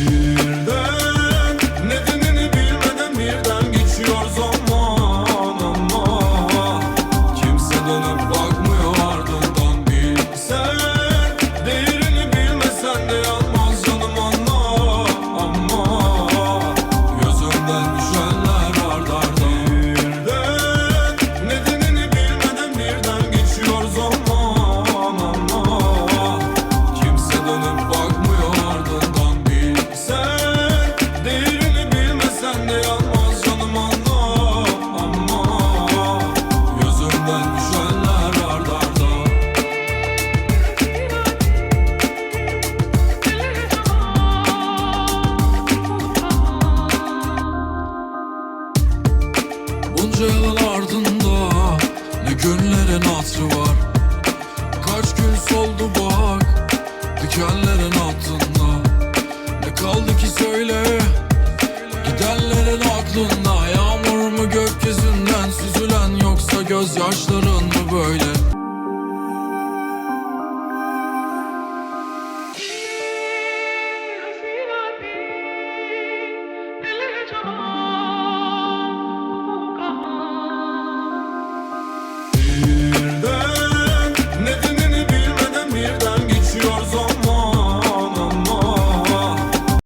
you. Bunca yılın ardında ne günlerin hatırı var? Kaç gün soldu bak dikenlerin altında. Ne kaldı ki söyle? Gidenlerin aklında Yağmur mu gökyüzünden süzülen Yoksa gözyaşların mı böyle